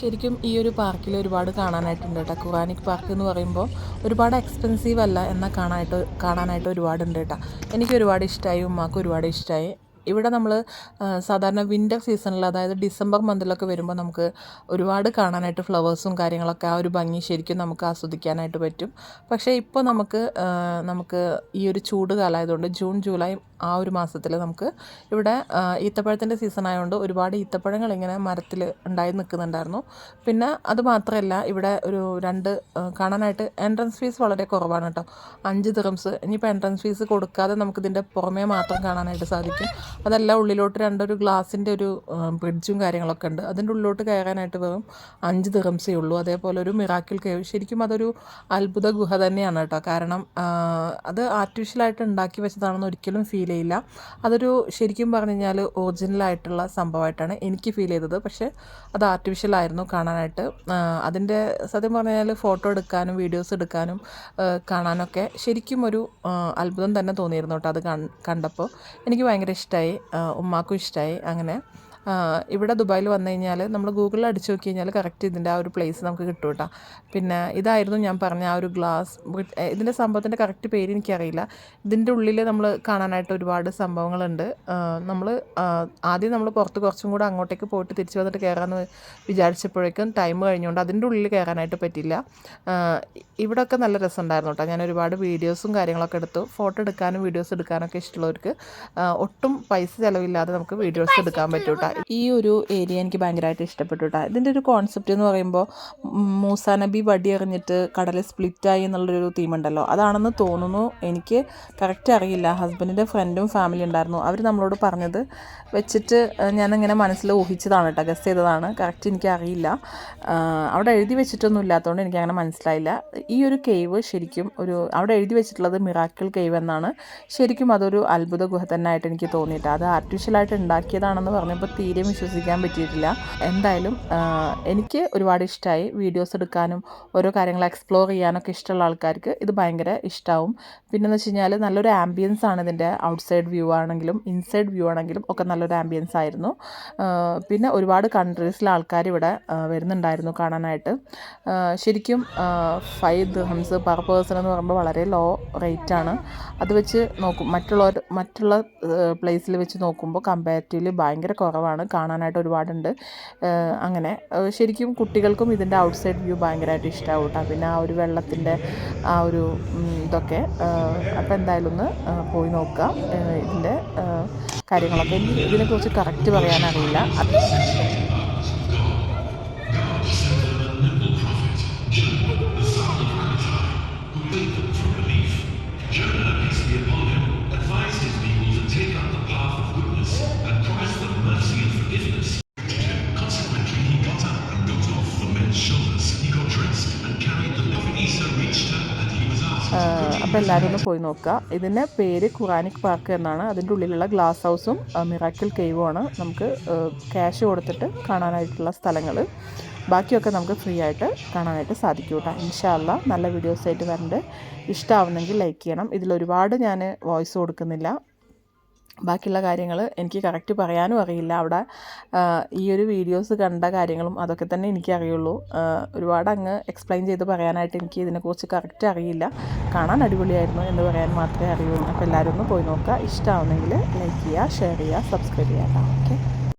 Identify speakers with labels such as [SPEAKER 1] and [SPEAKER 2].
[SPEAKER 1] ശരിക്കും ഈ ഒരു പാർക്കിൽ ഒരുപാട് കാണാനായിട്ടുണ്ട് കേട്ടോ. ഖുറാനിക് പാർക്ക് എന്ന് പറയുമ്പോൾ ഒരുപാട് എക്സ്പെൻസീവ് അല്ല എന്നാൽ കാണാനായിട്ട് കാണാനായിട്ട് ഒരുപാടുണ്ട് കേട്ടോ. എനിക്ക് ഒരുപാട് ഇഷ്ടമായി ഉമ്മാക്ക് ഒരുപാട് ഇഷ്ടമായി ഇവിടെ നമ്മൾ സാധാരണ വിന്റർ സീസണിൽ അതായത് ഡിസംബർ മന്തിലൊക്കെ വരുമ്പോൾ നമുക്ക് ഒരുപാട് കാണാനായിട്ട് ഫ്ലവേഴ്സും കാര്യങ്ങളൊക്കെ ആ ഒരു ഭംഗി ശരിക്കും നമുക്ക് ആസ്വദിക്കാനായിട്ട് പറ്റും. പക്ഷേ ഇപ്പോൾ നമുക്ക് നമുക്ക് ഈ ഒരു ചൂട് കാലമായതുകൊണ്ട് ജൂൺ ജൂലൈ ആ ഒരു മാസത്തിൽ നമുക്ക് ഇവിടെ ഈത്തപ്പഴത്തിന്റെ സീസൺ ആയതുകൊണ്ട് ഒരുപാട് ഈത്തപ്പഴങ്ങൾ ഇങ്ങനെ മരത്തിൽ ഉണ്ടായി നിൽക്കുന്നുണ്ടായിരുന്നു. പിന്നെ അത് മാത്രമല്ല ഇവിടെ ഒരു രണ്ട് കാണാനായിട്ട് എൻട്രൻസ് ഫീസ് വളരെ കുറവാണ് കേട്ടോ. അഞ്ച് തിറംസ് ഇനിയിപ്പോൾ എൻട്രൻസ് ഫീസ് കൊടുക്കാതെ നമുക്കിതിന്റെ പുറമേ മാത്രം കാണാനായിട്ട് സാധിക്കും. അതല്ല ഉള്ളിലോട്ട് രണ്ടൊരു ഗ്ലാസിന്റെ ഒരു ബ്രിഡ്ജും കാര്യങ്ങളൊക്കെ ഉണ്ട്. അതിന്റെ ഉള്ളിലോട്ട് കയറാനായിട്ട് വെറും അഞ്ച് ദിറംസേ ഉള്ളൂ. അതേപോലെ ഒരു മിറാക്കിൾ കേവ് ശരിക്കും അതൊരു അത്ഭുത ഗുഹ തന്നെയാണ് കേട്ടോ. കാരണം അത് ആർട്ടിഫിഷ്യലായിട്ട് ഉണ്ടാക്കി വെച്ചതാണെന്ന് ഒരിക്കലും ഫീൽ ചെയ്യില്ല. അതൊരു ശരിക്കും പറഞ്ഞു കഴിഞ്ഞാൽ ഒറിജിനലായിട്ടുള്ള സംഭവമായിട്ടാണ് എനിക്ക് ഫീൽ ചെയ്തത്. പക്ഷേ അത് ആർട്ടിഫിഷ്യൽ ആയിരുന്നു കാണാനായിട്ട്. അതിന്റെ സത്യം പറഞ്ഞു കഴിഞ്ഞാൽ ഫോട്ടോ എടുക്കാനും വീഡിയോസ് എടുക്കാനും കാണാനൊക്കെ ശരിക്കും ഒരു അത്ഭുതം തന്നെ തോന്നിയിരുന്നു കേട്ടോ അത് കണ്ടപ്പോൾ എനിക്ക് ഭയങ്കര ഇഷ്ടമായി ഉമ്മാക്കും ഇഷ്ടമായി അങ്ങനെ. ഇവിടെ ദുബായിൽ വന്നു കഴിഞ്ഞാൽ നമ്മൾ ഗൂഗിളിൽ അടിച്ചു നോക്കി കഴിഞ്ഞാൽ കറക്റ്റ് ഇതിന്റെ ആ ഒരു പ്ലേസ് നമുക്ക് കിട്ടും കേട്ടോ പിന്നെ ഇതായിരുന്നു ഞാൻ പറഞ്ഞ ആ ഒരു ഗ്ലാസ് ഇതിന്റെ സംഭവത്തിന്റെ കറക്റ്റ് പേര് എനിക്കറിയില്ല. ഇതിന്റെ ഉള്ളിൽ നമ്മൾ കാണാനായിട്ട് ഒരുപാട് സംഭവങ്ങളുണ്ട്. നമ്മൾ ആദ്യം നമ്മൾ പുറത്ത് കുറച്ചും കൂടെ അങ്ങോട്ടേക്ക് പോയിട്ട് തിരിച്ചു വന്നിട്ട് കയറാമെന്ന് വിചാരിച്ചപ്പോഴേക്കും ടൈം കഴിഞ്ഞുകൊണ്ട് അതിന്റെ ഉള്ളിൽ കയറാനായിട്ട് പറ്റില്ല. ഇവിടെയൊക്കെ നല്ല രസം ഉണ്ടായിരുന്നു കേട്ടോ ഞാൻ ഒരുപാട് വീഡിയോസും കാര്യങ്ങളൊക്കെ എടുത്തു. ഫോട്ടോ എടുക്കാനും വീഡിയോസ് എടുക്കാനൊക്കെ ഇഷ്ടമുള്ളവർക്ക് ഒട്ടും പൈസ ചിലവില്ലാതെ നമുക്ക് വീഡിയോസ് എടുക്കാൻ പറ്റും ഈ ഒരു ഏരിയ എനിക്ക് ഭയങ്കരമായിട്ട് ഇഷ്ടപ്പെട്ടു കേട്ടോ ഇതിന്റെ ഒരു കോൺസെപ്റ്റ് എന്ന് പറയുമ്പോൾ മൂസാ നബി വടി എറിഞ്ഞിട്ട് കടൽ സ്പ്ലിറ്റായി എന്നുള്ളൊരു തീമുണ്ടല്ലോ അതാണെന്ന് തോന്നുന്നു. എനിക്ക് കറക്റ്റ് അറിയില്ല. ഹസ്ബൻഡിന്റെ ഫ്രണ്ടും ഫാമിലി ഉണ്ടായിരുന്നു. അവർ നമ്മളോട് പറഞ്ഞത് വെച്ചിട്ട് ഞാനിങ്ങനെ മനസ്സിൽ ഊഹിച്ചതാണ് കേട്ടോ ഗസ് ചെയ്തതാണ്. കറക്റ്റ് എനിക്ക് അറിയില്ല. അവിടെ എഴുതി വെച്ചിട്ടൊന്നും ഇല്ലാത്തതുകൊണ്ട് എനിക്ക് അങ്ങനെ മനസ്സിലായില്ല. ഈ ഒരു കേവ് ശരിക്കും ഒരു അവിടെ എഴുതി വെച്ചിട്ടുള്ളത് മിറാക്കിൾ കേവ് എന്നാണ്. ശരിക്കും അതൊരു അത്ഭുത ഗുഹ തന്നെ ആയിട്ട് എനിക്ക് തോന്നിയിട്ട്. അത് ആർട്ടിഫിഷ്യലായിട്ട് ഉണ്ടാക്കിയതാണെന്ന് പറഞ്ഞപ്പോൾ തീരെ വിശ്വസിക്കാൻ പറ്റിയിട്ടില്ല. എന്തായാലും എനിക്ക് ഒരുപാട് ഇഷ്ടമായി വീഡിയോസ് എടുക്കാനും ഓരോ കാര്യങ്ങൾ എക്സ്പ്ലോർ ചെയ്യാനൊക്കെ ഇഷ്ടമുള്ള ആൾക്കാർക്ക് ഇത് ഭയങ്കര ഇഷ്ടമാവും പിന്നെന്ന് വെച്ച് കഴിഞ്ഞാൽ നല്ലൊരു ആംബിയൻസ് ആണ് ഇതിന്റെ ഔട്ട്സൈഡ് വ്യൂ ആണെങ്കിലും ഇൻസൈഡ് വ്യൂ ആണെങ്കിലും ഒക്കെ നല്ലൊരു ആംബിയൻസ് ആയിരുന്നു. പിന്നെ ഒരുപാട് കൺട്രീസിലെ ആൾക്കാർ ഇവിടെ വരുന്നുണ്ടായിരുന്നു കാണാനായിട്ട്. ശരിക്കും ഫൈവ് ദിർഹംസ് പെർ പേഴ്സൺ എന്ന് പറയുമ്പോൾ വളരെ ലോ റേറ്റ് ആണ്. അത് വെച്ച് നോക്കും മറ്റുള്ളവർ മറ്റുള്ള പ്ലേസിൽ വെച്ച് നോക്കുമ്പോൾ കമ്പാരിറ്റീവ്ലി ഭയങ്കര കുറവാണ്. കാണാനായിട്ട് ഒരുപാടുണ്ട്. അങ്ങനെ ശരിക്കും കുട്ടികൾക്കും ഇതിന്റെ ഔട്ട്സൈഡ് വ്യൂ ഭയങ്കരമായിട്ട് ഇഷ്ടമാവും കേട്ടോ പിന്നെ ആ ഒരു വെള്ളത്തിന്റെ ആ ഒരു ഇതൊക്കെ അപ്പോൾ എന്തായാലും ഒന്ന് പോയി നോക്കാം. ഇതിന്റെ കാര്യങ്ങളൊക്കെ. എനിക്ക് ഇതിനെക്കുറിച്ച് കറക്റ്റ് പറയാനറിയില്ല. അപ്പോൾ എല്ലാവരും ഒന്ന് പോയി നോക്കുക. ഇതിന്റെ പേര് ഖുറാനിക് പാർക്ക് എന്നാണ്. അതിന്റെ ഉള്ളിലുള്ള ഗ്ലാസ് ഹൗസും മിറാക്കിൾ കേവുമാണ് നമുക്ക് ക്യാഷ് കൊടുത്തിട്ട് കാണാനായിട്ടുള്ള സ്ഥലങ്ങൾ ബാക്കിയൊക്കെ നമുക്ക് ഫ്രീ ആയിട്ട് കാണാനായിട്ട് സാധിക്കും കേട്ടോ ഇൻഷാല്ല നല്ല വീഡിയോസ് ആയിട്ട് വരണ്ട്. ഇഷ്ടമാവുന്നെങ്കിൽ ലൈക്ക് ചെയ്യണം. ഇതിലൊരുപാട് ഞാൻ വോയിസ് കൊടുക്കുന്നില്ല. ബാക്കിയുള്ള കാര്യങ്ങൾ എനിക്ക് കറക്റ്റ് പറയാനും അറിയില്ല. അവിടെ ഈ ഒരു വീഡിയോസ് കണ്ട കാര്യങ്ങളും അതൊക്കെ തന്നെ എനിക്ക് അറിയുള്ളൂ. ഒരുപാട് അങ്ങ് എക്സ്പ്ലെയിൻ ചെയ്ത് പറയാനായിട്ട് എനിക്ക് ഇതിനെക്കുറിച്ച് കറക്റ്റ് അറിയില്ല. കാണാൻ അടിപൊളിയായിരുന്നു എന്ന് പറയാൻ മാത്രമേ അറിയുള്ളൂ. അപ്പോൾ എല്ലാവരും ഒന്ന് പോയി നോക്കുക. ഇഷ്ടമാവുന്നെങ്കിൽ ലൈക്ക് ചെയ്യുക ഷെയർ ചെയ്യുക സബ്സ്ക്രൈബ് ചെയ്യുക. ഓക്കെ?